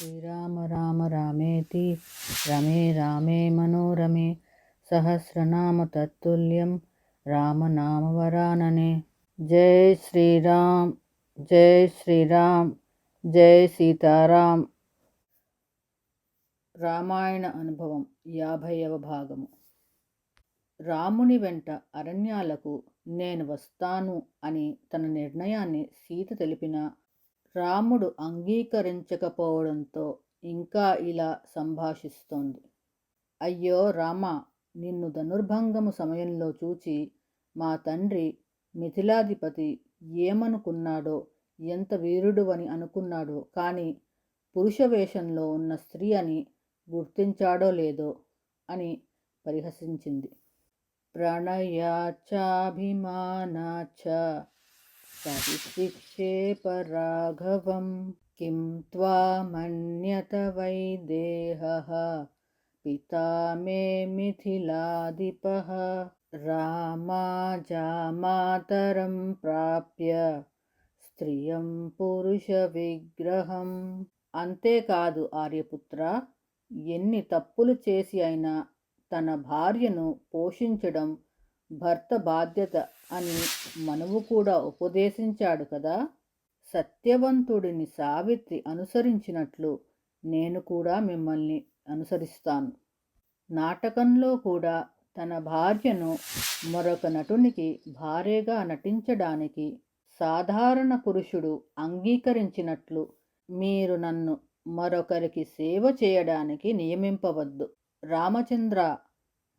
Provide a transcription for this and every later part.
శ్రీరామ రామ రామేతి రమే రామే మనోరమే సహస్రనామ తత్తుల్యం రామనామవరాననే జై శ్రీరామ్ జై శ్రీరామ్ జై సీతారాం రామాయణ అనుభవం యాభైవ భాగము. రాముని వెంట అరణ్యాలకు నేను వస్తాను అని తన నిర్ణయాన్ని సీత తెలిపిన రాముడు అంగీకరించకపోవడంతో ఇంకా ఇలా సంభాషిస్తోంది. అయ్యో రామ నిన్ను ధనుర్భంగము సమయంలో చూచి మా తండ్రి మిథిలాధిపతి ఏమనుకున్నాడో ఎంత వీరుడు అని అనుకున్నాడో కానీ పురుష వేషంలో ఉన్న స్త్రీ అని గుర్తించాడో లేదో అని పరిహసించింది. ప్రణయాచాభిమానాచ పరిశిక్షేప రాఘవం కిం త్వామన్యత వైదేహः పితా మే మిథిలాధిపः రామాజామాతరం ప్రాప్య స్త్రియం పురుష విగ్రహం అంతేకాదు ఆర్యపుత్ర ఎన్ని తప్పులు చేసి అయినా తన భార్యను పోషించడం భర్త బాధ్యత అని మనువు కూడా ఉపదేశించాడు కదా. సత్యవంతుడిని సావిత్రి అనుసరించినట్లు నేను కూడా మిమ్మల్ని అనుసరిస్తాను. నాటకంలో కూడా తన భార్యను మరొక నటునికి భార్యగా నటించడానికి సాధారణ పురుషుడు అంగీకరించినట్లు మీరు నన్ను మరొకరికి సేవ చేయడానికి నియమింపవద్దు. రామచంద్ర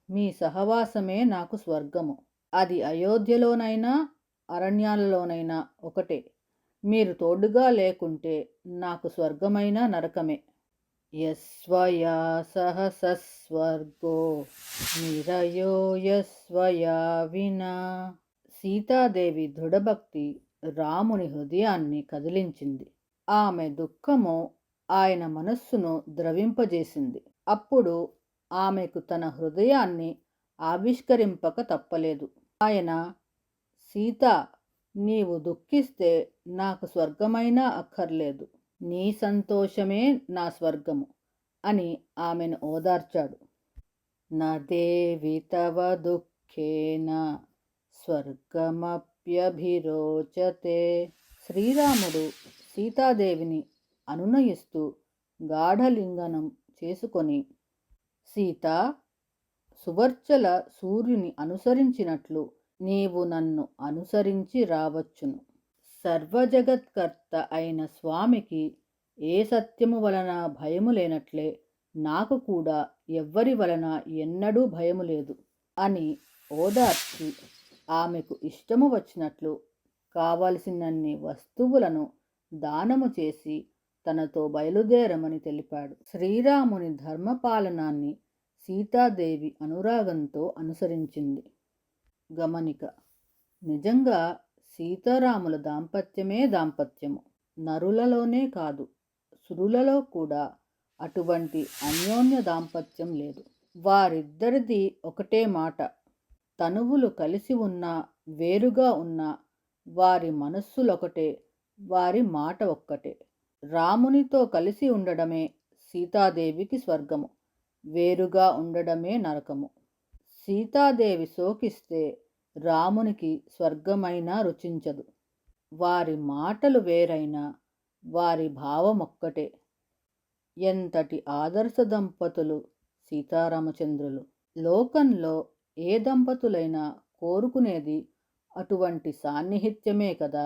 మీ సహవాసమే నాకు స్వర్గము. అది అయోధ్యలోనైనా అరణ్యాలలోనైనా ఒకటే. మీరు తోడుగా లేకుంటే నాకు స్వర్గమైన నరకమే. యస్వయా సహసస్వర్గో నిరయో యస్వయా వినా. సీతాదేవి దృఢభక్తి రాముని హృదయాన్ని కదిలించింది. ఆమె దుఃఖము ఆయన మనస్సును ద్రవింపజేసింది. అప్పుడు ఆమెకు తన హృదయాన్ని ఆవిష్కరింపక తప్పలేదు. ఆయన సీత నీవు దుఃఖిస్తే నాకు స్వర్గమైనా అక్కర్లేదు. నీ సంతోషమే నా స్వర్గము అని ఆమెను ఓదార్చాడు. నా దేవి తవ దుఃఖేన స్వర్గమప్యభిరోచతే. శ్రీరాముడు సీతాదేవిని అనునయిస్తూ గాఢలింగనం చేసుకొని సీత సువర్చల సూర్యుని అనుసరించినట్లు నీవు నన్ను అనుసరించి రావచ్చును. సర్వజగత్కర్త అయిన స్వామికి ఏ సత్యము వలన భయము లేనట్లే నాకు కూడా ఎవ్వరి వలన ఎన్నడూ భయము లేదు అని ఓదార్చి ఆమెకు ఇష్టము వచ్చినట్లు కావలసినన్ని వస్తువులను దానము చేసి తనతో బయలుదేరమని తెలిపాడు. శ్రీరాముని ధర్మపాలనాన్ని సీతాదేవి అనురాగంతో అనుసరించింది. గమనిక నిజంగా సీతారాముల దాంపత్యమే దాంపత్యము. నరులలోనే కాదు సురులలో కూడా అటువంటి అన్యోన్య దాంపత్యం లేదు. వారిద్దరిది ఒకటే మాట తనువులు కలిసి ఉన్నా వేరుగా ఉన్నా వారి మనస్సులొకటే వారి మాట ఒక్కటే. రామునితో కలిసి ఉండడమే సీతాదేవికి స్వర్గము వేరుగా ఉండడమే నరకము. సీతాదేవి శోకిస్తే రామునికి స్వర్గమైనా రుచించదు. వారి మాటలు వేరైనా వారి భావమొక్కటే. ఎంతటి ఆదర్శ దంపతులు సీతారామచంద్రులు! లోకంలో ఏ దంపతులైనా కోరుకునేది అటువంటి సాన్నిహిత్యమే కదా!